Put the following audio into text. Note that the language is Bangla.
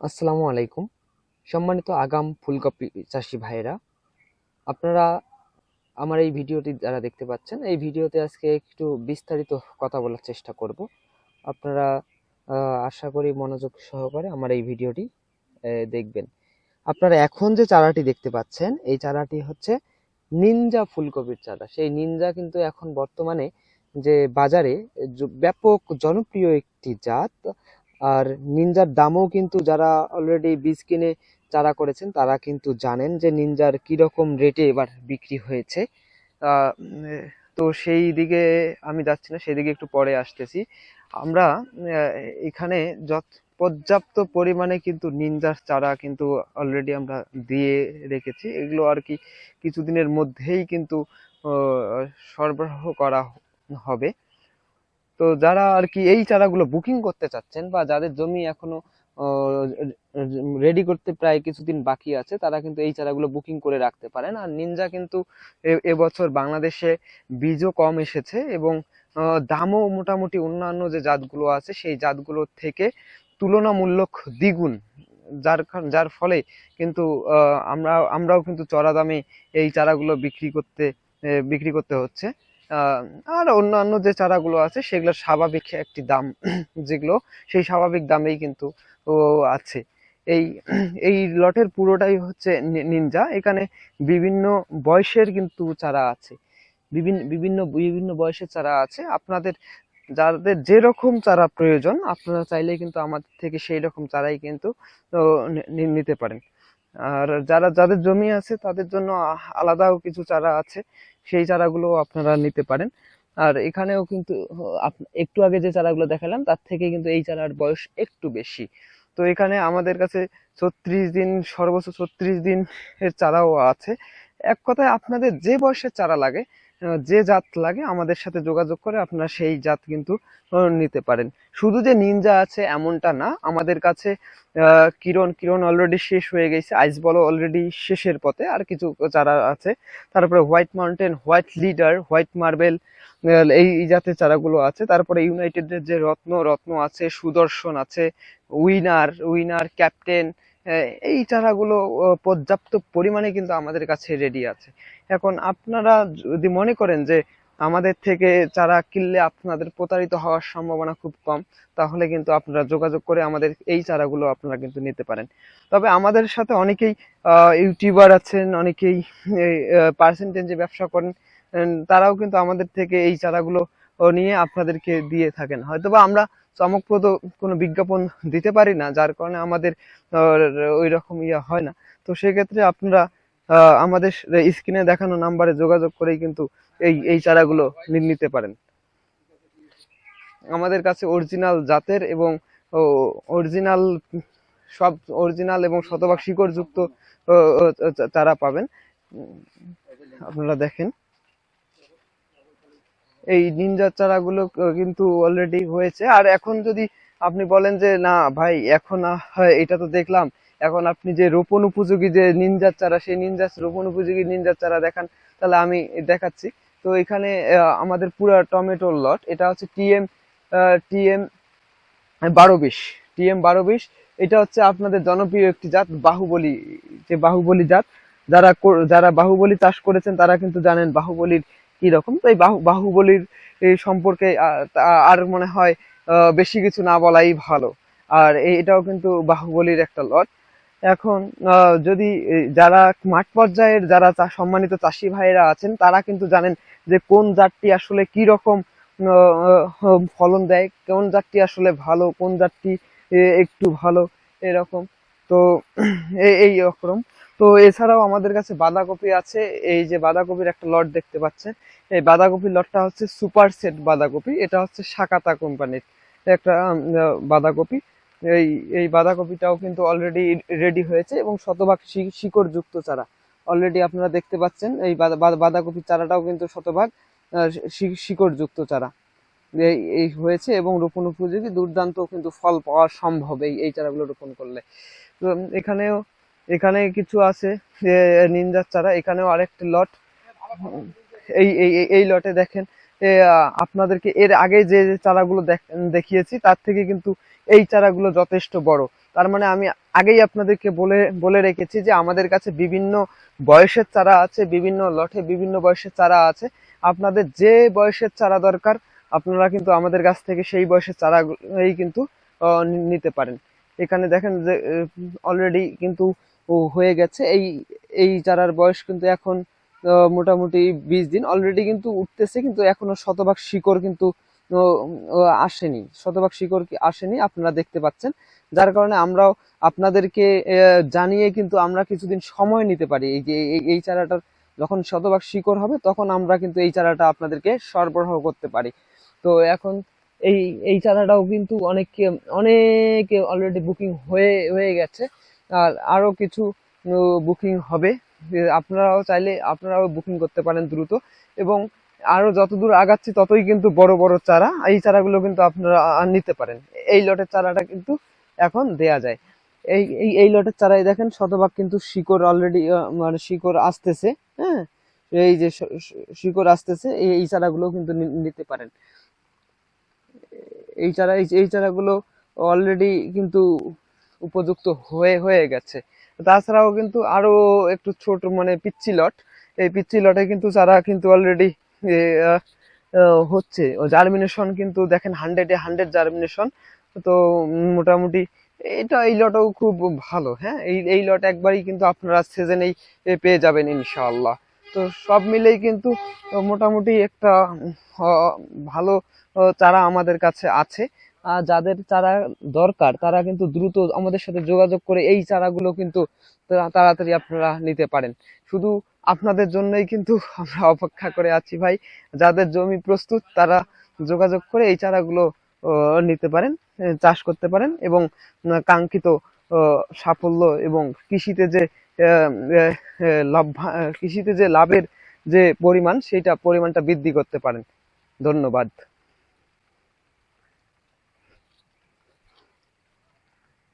আসসালামু আলাইকুম। সম্মানিত আগাম ফুলকপি চাষি ভাইয়েরা, আপনারা আমার এই ভিডিওটি যারা দেখতে পাচ্ছেন, এই ভিডিওতে আজকে একটু বিস্তারিত কথা বলার চেষ্টা করব। আপনারা আশা করি মনোযোগ সহকারে আমার এই ভিডিওটি দেখবেন। আপনারা এখন যে চারাটি দেখতে পাচ্ছেন, এই চারাটি হচ্ছে নিনজা ফুলকপির চারা। সেই নিনজা কিন্তু এখন বর্তমানে যে বাজারে ব্যাপক জনপ্রিয় একটি জাত। আর নিনজার দামও কিন্তু যারা অলরেডি বীজ কিনে চারা করেছেন, তারা কিন্তু জানেন যে নিনজার কীরকম রেটে এবার বিক্রি হয়েছে। তো সেই দিকে আমি যাচ্ছি না, সেই দিকে একটু পরে আসতেছি। আমরা এখানে যত, পর্যাপ্ত পরিমাণে কিন্তু নিনজার চারা কিন্তু অলরেডি আমরা দিয়ে রেখেছি। এগুলো আর কি কিছুদিনের মধ্যেই কিন্তু সরবরাহ করা হবে। তো যারা আর কি এই চারাগুলো বুকিং করতে চাচ্ছেন বা যাদের জমি এখনও রেডি করতে প্রায় কিছুদিন বাকি আছে, তারা কিন্তু এই চারাগুলো বুকিং করে রাখতে পারেন। আর নিনজা কিন্তু এবছর বাংলাদেশে বীজও কম এসেছে এবং দামও মোটামুটি অন্যান্য যে জাতগুলো আছে, সেই জাতগুলোর থেকে তুলনামূলক দ্বিগুণ। যার যার ফলে কিন্তু আমরা, আমরাও কিন্তু চড়া দামে এই চারাগুলো বিক্রি করতে বিক্রি করতে হচ্ছে। আর অন্যান্য যে চারাগুলো আছে, সেগুলো স্বাভাবিক একটি দাম। যেগুলো সেই স্বাভাবিক দামেই কিন্তু আছে। এই এই লটের পুরোটাই হচ্ছে নিনজা। এখানে বিভিন্ন বয়সের কিন্তু চারা আছে। বিভিন্ন বিভিন্ন বিভিন্ন বয়সের চারা আছে। আপনাদের যাদের যেরকম চারা প্রয়োজন, আপনারা চাইলে কিন্তু আমাদের থেকে সেই রকম চারাই কিন্তু নিতে পারেন। আর যারা, যাদের জমি আছে, তাদের জন্য আলাদাও কিছু চারা আছে, সেই চারাগুলো আপনারা নিতে পারেন। আর এখানেও কিন্তু একটু আগে যে চারাগুলো দেখালাম, তার থেকে কিন্তু এই চারার বয়স একটু বেশি। তো এখানে আমাদের কাছে ছত্রিশ দিন, সর্বোচ্চ ছত্রিশ দিন এর চারাও আছে। এক কথায় আপনাদের যে বয়সের চারা লাগে যে জাত লাগে আমাদের সাথে যোগাযোগ করে আপনারা সেই জাত কিন্তু নিতে পারেন। শুধু যে নিনজা আছে এমনটা না, আমাদের কাছে কিরণ কিরণ অলরেডি শেষ হয়ে গেছে আইস বলো অলরেডি শেষের পথে। আর কিছু চারা আছে, তারপরে white mountain white leader white marble এই এই জাতের চারাগুলো আছে। তারপরে ইউনাইটেডের যে রত্ন রত্ন আছে, সুদর্শন আছে উইনার উইনার ক্যাপ্টেন এই চারাগুলো পর্যাপ্ত পরিমাণে কিন্তু আমাদের কাছে রেডি আছে। এখন আপনারা যদি মনে করেন যে আমাদের থেকে চারা কিনলে আপনাদের প্রতারিত হওয়ার সম্ভাবনা খুব কম, তাহলে কিন্তু আপনারা যোগাযোগ করে আমাদের এই চারাগুলো আপনারা কিন্তু নিতে পারেন। তবে আমাদের সাথে অনেকেই ইউটিউবার আছেন, অনেকেই পার্সেন্টেজে ব্যবসা করেন তারাও কিন্তু আমাদের থেকে এই চারাগুলো নিয়ে আপনাদেরকে দিয়ে থাকেন। হয়তোবা আমরা চমকপ্রদ কোনো বিজ্ঞাপন দিতে পারি না, যার কারণে আমাদের ওই রকম ইয়ে হয় না। তো সেক্ষেত্রে আপনারা আমাদের স্ক্রিনে দেখানো নাম্বারে যোগাযোগ করেই কিন্তু এই এই চারাগুলো নিতে পারেন। আমাদের কাছে অরিজিনাল জাতের এবং অরিজিনাল সব, অরিজিনাল এবং শতভাগ শিকড়যুক্ত চারা পাবেন। আপনারা দেখেন। এই নিনজা চারাগুলো কিন্তু অলরেডি হয়েছে। আর এখন যদি আপনি বলেন যে, না, ভাই, এখন হয়, এটা তো দেখলাম। এখন আপনি যে রোপণ উপযোগী যে নিনজার চারা, সেই নিনজার রোপণ উপযোগী নিনজার চারা দেখান, তাহলে আমি দেখাচ্ছি। তো এখানে আমাদের পুরা টমেটোর লট, এটা হচ্ছে টিএম টিএম বারো বিশ। টিএম বারো বিশ, এটা হচ্ছে আপনাদের জনপ্রিয় একটি জাত, বাহুবলী, যে বাহুবলী জাত। যারা যারা বাহুবলী চাষ করেছেন, তারা কিন্তু জানেন বাহুবলীর রকম? তো এই বাহু, বাহুবলীর সম্পর্কে আর মনে হয় বেশি কিছু না বলাই ভালো। আর এটাও কিন্তু বাহুবলীর একটা লট। এখন যদি যারা মাঠ পর্যায়ের, যারা সম্মানিত চাষি ভাইয়েরা আছেন, তারা কিন্তু জানেন যে কোন জাতটি আসলে কি রকম ফলন দেয়, কোন জাতটি আসলে ভালো, কোন জাতটি একটু ভালো, এরকম। তো এই রকম। তো এছাড়াও আমাদের কাছে বাঁধাকপি আছে। এই যে বাঁধাকপির একটা লট দেখতে পাচ্ছেন। এই বাঁধাকপির লটটা হচ্ছে সুপার সেট বাঁধাকপি। এটা হচ্ছে সাকাতা কোম্পানির একটা বাঁধাকপি। এই এই বাঁধাকপিটাও কিন্তু অলরেডি রেডি হয়েছে এবং শতভাগ শি- শিকড়যুক্ত চারা। অলরেডি আপনারা দেখতে পাচ্ছেন এই বাঁধা- বাঁধা- বাঁধাকপির চারাটাও কিন্তু শতভাগ আহ, শি- শিকড়যুক্ত চারা। এই হয়েছে এবং রোপণ উপযোগী, দুর্দান্ত কিন্তু ফল পাওয়া সম্ভব এই এই চারাগুলো রোপণ করলে। তো এখানেও, এখানে কিছু আছে নিনজার চারা, এখানেও আরেকটি লট। এই এই, এই- লটে দেখেন আপনাদেরকে এর আগে যে চারাগুলো দেখ- দেখিয়েছি, তার থেকে কিন্তু এই চারাগুলো যথেষ্ট বড়। তার মানে আমি আগেই আপনাদেরকে বলে বলে রেখেছি যে আমাদের কাছে বিভিন্ন বয়সের চারা আছে, বিভিন্ন লটে বিভিন্ন বয়সের চারা আছে। আপনাদের যে বয়সের চারা দরকার আপনারা কিন্তু আমাদের কাছ থেকে সেই বয়সের চারাগুলোই কিন্তু নিতে পারেন। এখানে দেখেন যে অলরেডি কিন্তু হয়ে গেছে। এই এই চারার বয়স কিন্তু এখন মোটামুটি বিশ দিন। অলরেডি কিন্তু উঠতেছে, কিন্তু এখনও শতভাগ শিকড় কিন্তু আসেনি। শতভাগ শিকড় কি আসেনি, আপনারা দেখতে পাচ্ছেন। যার কারণে আমরাও আপনাদেরকে জানিয়ে কিন্তু আমরা কিছুদিন সময় নিতে পারি। এই যে এই চারাটার যখন শতভাগ শিকড় হবে, তখন আমরা কিন্তু এই চারাটা আপনাদেরকে সরবরাহ করতে পারি। তো এখন এই এই চারাটাও কিন্তু অনেকে অনেকে অলরেডি বুকিং হয়ে হয়ে গেছে। আর আরও কিছু বুকিং হবে। আপনারাও চাইলে আপনারাও বুকিং করতে পারেন দ্রুত। এবং আরও যতদূর আগাচ্ছি ততই কিন্তু বড় বড় চারা। এই চারাগুলো কিন্তু আপনারা নিতে পারেন। এই লটের চারাটা কিন্তু এখন দেয়া যায়। এই এই এই লটের চারাই দেখেন শতভাগ কিন্তু শিকড় অলরেডি মানে শিকড় আসতেছে হ্যাঁ? এই যে শিকড় আসতেছে, এই চারাগুলো কিন্তু নিতে পারেন। এই চারা, এই চারাগুলো অলরেডি কিন্তু উপযুক্ত হয়ে হয়ে গেছে। তাছাড়াও কিন্তু আরও একটু ছোট মানে পিচ্ছি লট। এই পিচ্ছি লটে কিন্তু চারা কিন্তু অলরেডি হচ্ছে। জার্মিনেশন কিন্তু দেখেন হান্ড্রেডে হান্ড্রেড জার্মিনেশন তো মোটামুটি এটা, এই লটও খুব ভালো হ্যাঁ? এই এই লট একবারই কিন্তু আপনারা সিজনেই পেয়ে যাবেন ইনশাআল্লাহ। তো সব মিলেই কিন্তু মোটামুটি একটা ভালো চারা আমাদের কাছে আছে। যাদের চারা দরকার, তারা কিন্তু দ্রুত আমাদের সাথে যোগাযোগ করে এই চারাগুলো কিন্তু তাড়াতাড়ি আপনারা নিতে পারেন। শুধু আপনাদের জন্যই কিন্তু আমরা অপেক্ষা করে আছি ভাই। যাদের জমি প্রস্তুত, তারা যোগাযোগ করে এই চারাগুলো নিতে পারেন চাষ করতে পারেন এবং কাঙ্ক্ষিত সাফল্য এবং কৃষিতে যে লাভ কৃষিতে যে লাভের যে পরিমাণ, সেইটা পরিমাণটা বৃদ্ধি করতে পারেন। ধন্যবাদ।